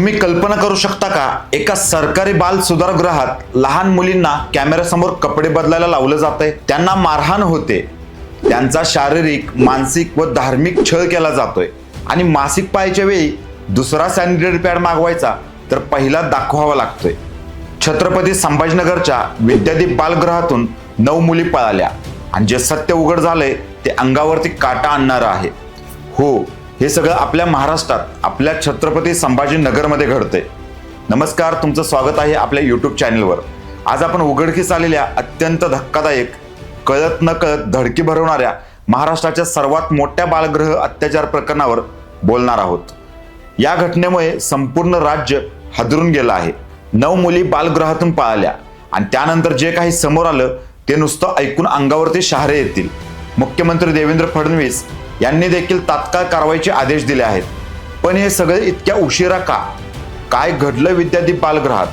तुम्ही कल्पना करू शकता का? एका सरकारी बाल सुधारगृहात लहान मुलींना कॅमेऱ्यासमोर कपडे बदलायला लावलं जातंय. त्यांना मारहाण होते. त्यांचा शारीरिक मानसिक व धार्मिक छळ केला जातोय. आणि मासिक पाळीच्या वेळी दुसरा सॅनिटरी पॅड मागवायचा तर पहिला दाखवावा लागतोय. छत्रपती संभाजीनगरच्या विद्यादीप बालगृहातून नऊ मुली पळाल्या. आणि जे सत्य उघड झालंय ते अंगावरती काटा आणणारं आहे. हो हे सगळं आपल्या महाराष्ट्रात आपल्या छत्रपती संभाजीनगरमध्ये घडते नमस्कार तुमचं स्वागत आहे आपल्या यूट्यूब चॅनलवर आज आपण उघडकीस आलेल्या अत्यंत धक्कादायक कळत न कळत धडकी भरवणाऱ्या महाराष्ट्राच्या सर्वात मोठ्या बालगृह अत्याचार प्रकरणावर बोलणार आहोत. या घटनेमुळे संपूर्ण राज्य हादरून गेलं आहे. नऊ मुली बालगृहातून पळाल्या आणि त्यानंतर जे काही समोर आलं ते नुसतं ऐकून अंगावरती शहारे येतील. मुख्यमंत्री देवेंद्र फडणवीस यांनी देखील तात्काळ कारवाईचे आदेश दिले आहेत. पण हे सगळे इतक्या उशिरा का? काय घडलं विद्यादीप बालगृहात?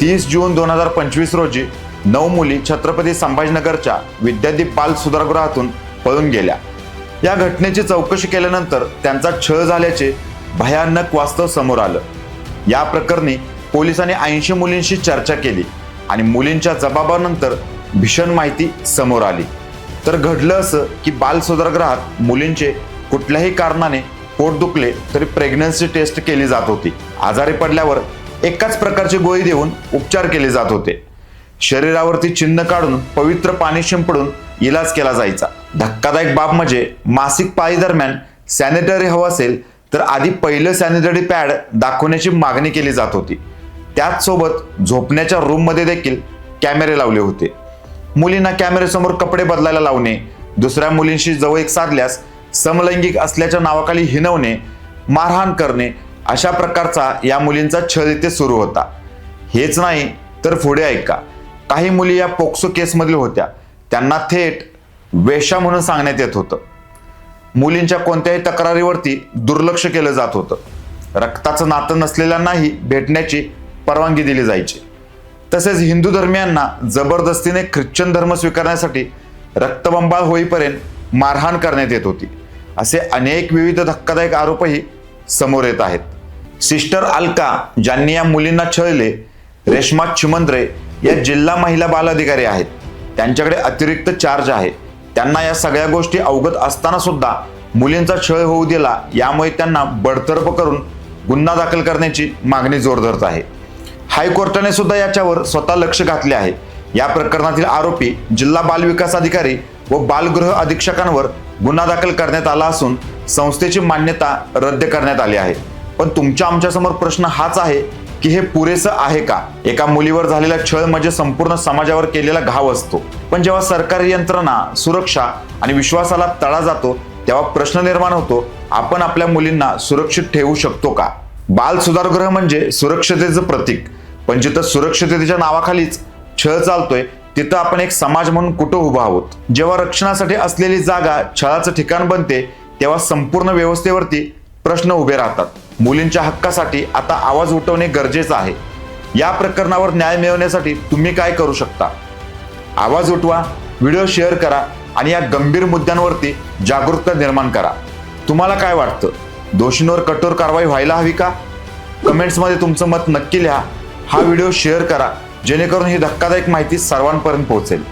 तीस जून दोन हजार पंचवीस रोजी नऊ मुली छत्रपती संभाजीनगरच्या विद्यादीप बाल सुधारगृहातून पळून गेल्या. या घटनेची चौकशी केल्यानंतर त्यांचा छळ झाल्याचे भयानक वास्तव समोर आलं. या प्रकरणी पोलिसांनी ऐंशी मुलींशी चर्चा केली आणि मुलींच्या जबाबानंतर भीषण माहिती समोर आली. तर घडलं असं की बाल सुधारगृहात मुलींचे कुठल्याही कारणाने पोट दुखले तरी प्रेग्नन्सी टेस्ट केली जात होती. आजारी पडल्यावर एकाच प्रकारची गोळी देऊन उपचार केले जात होते. शरीरावरती चिन्ह काढून पवित्र पाणी शिंपडून इलाज केला जायचा. धक्कादायक बाब म्हणजे मासिक पाळी दरम्यान सॅनिटरी हवं असेल तर आधी पहिलं सॅनिटरी पॅड दाखवण्याची मागणी केली जात होती. त्याचसोबत झोपण्याच्या रूममध्ये देखील कॅमेरे लावले होते. मुलींना कॅमेऱ्यासमोर कपडे बदलायला लावणे. दुसऱ्या मुलींशी जवळीक साधल्यास समलैंगिक असल्याच्या नावाखाली हिनवणे मारहाण करणे अशा प्रकारचा या मुलींचा छळ इथे सुरू होता. हेच नाही तर पुढे ऐका. काही मुली या पोक्सो केसमधील होत्या. त्यांना थेट वेशा म्हणून सांगण्यात येत होतं. मुलींच्या कोणत्याही तक्रारीवरती दुर्लक्ष केलं जात होतं. रक्ताचं नातं नसलेल्यांनाही भेटण्याची परवानगी दिली जायची. तसेच हिंदू धर्मियांना जबरदस्तीने ख्रिश्चन धर्म स्वीकारण्यासाठी रक्तबंबाळ होईपर्यंत मारहाण करण्यात येत होती. असे अनेक विविध धक्कादायक आरोपही समोर येत आहेत. सिस्टर अलका ज्यांनी या मुलींना छळले रेश्मा चिमंद्रे या जिल्हा महिला बाल अधिकारी आहेत. त्यांच्याकडे अतिरिक्त चार्ज आहे. त्यांना या सगळ्या गोष्टी अवगत असताना सुद्धा मुलींचा छळ होऊ दिला यामुळे त्यांना बडतर्फ करून गुन्हा दाखल करण्याची मागणी जोर धरत आहे. हायकोर्टाने सुद्धा याच्यावर स्वतः लक्ष घातले आहे. या प्रकरणातील आरोपी जिल्हा बालविकास अधिकारी व बालगृह अधीक्षकांवर गुन्हा दाखल करण्यात आला असून संस्थेची मान्यता रद्द करण्यात आली आहे. पण तुमच्या आमच्यासमोर प्रश्न हाच आहे की हे पुरेसं आहे का? एका मुलीवर झालेला छळ म्हणजे संपूर्ण समाजावर केलेला घाव असतो. पण जेव्हा सरकारी यंत्रणा सुरक्षा आणि विश्वासाला तळा जातो तेव्हा प्रश्न निर्माण होतो आपण आपल्या मुलींना सुरक्षित ठेवू शकतो का? बाल सुधारगृह म्हणजे सुरक्षतेचं प्रतीक. पण जिथं सुरक्षिततेच्या नावाखालीच छळ चालतोय तिथं आपण एक समाज म्हणून कुठं उभा आहोत? जेव्हा रक्षणासाठी असलेली जागा छळाचं ठिकाण बनते तेव्हा संपूर्ण व्यवस्थेवरती प्रश्न उभे राहतात. मुलींच्या हक्कासाठी आता आवाज उठवणे गरजेचं आहे. या प्रकरणावर न्याय मिळवण्यासाठी तुम्ही काय करू शकता? आवाज उठवा व्हिडिओ शेअर करा आणि या गंभीर मुद्द्यांवरती जागरूकता निर्माण करा. तुम्हाला काय वाटतं? दोषींवर कठोर कारवाई व्हायला हवी का? कमेंट्समध्ये तुमचं मत नक्की लिहा. हा व्हिडिओ शेअर करा जेणेकरून ही धक्कादायक माहिती सर्वांपर्यंत पोहोचेल.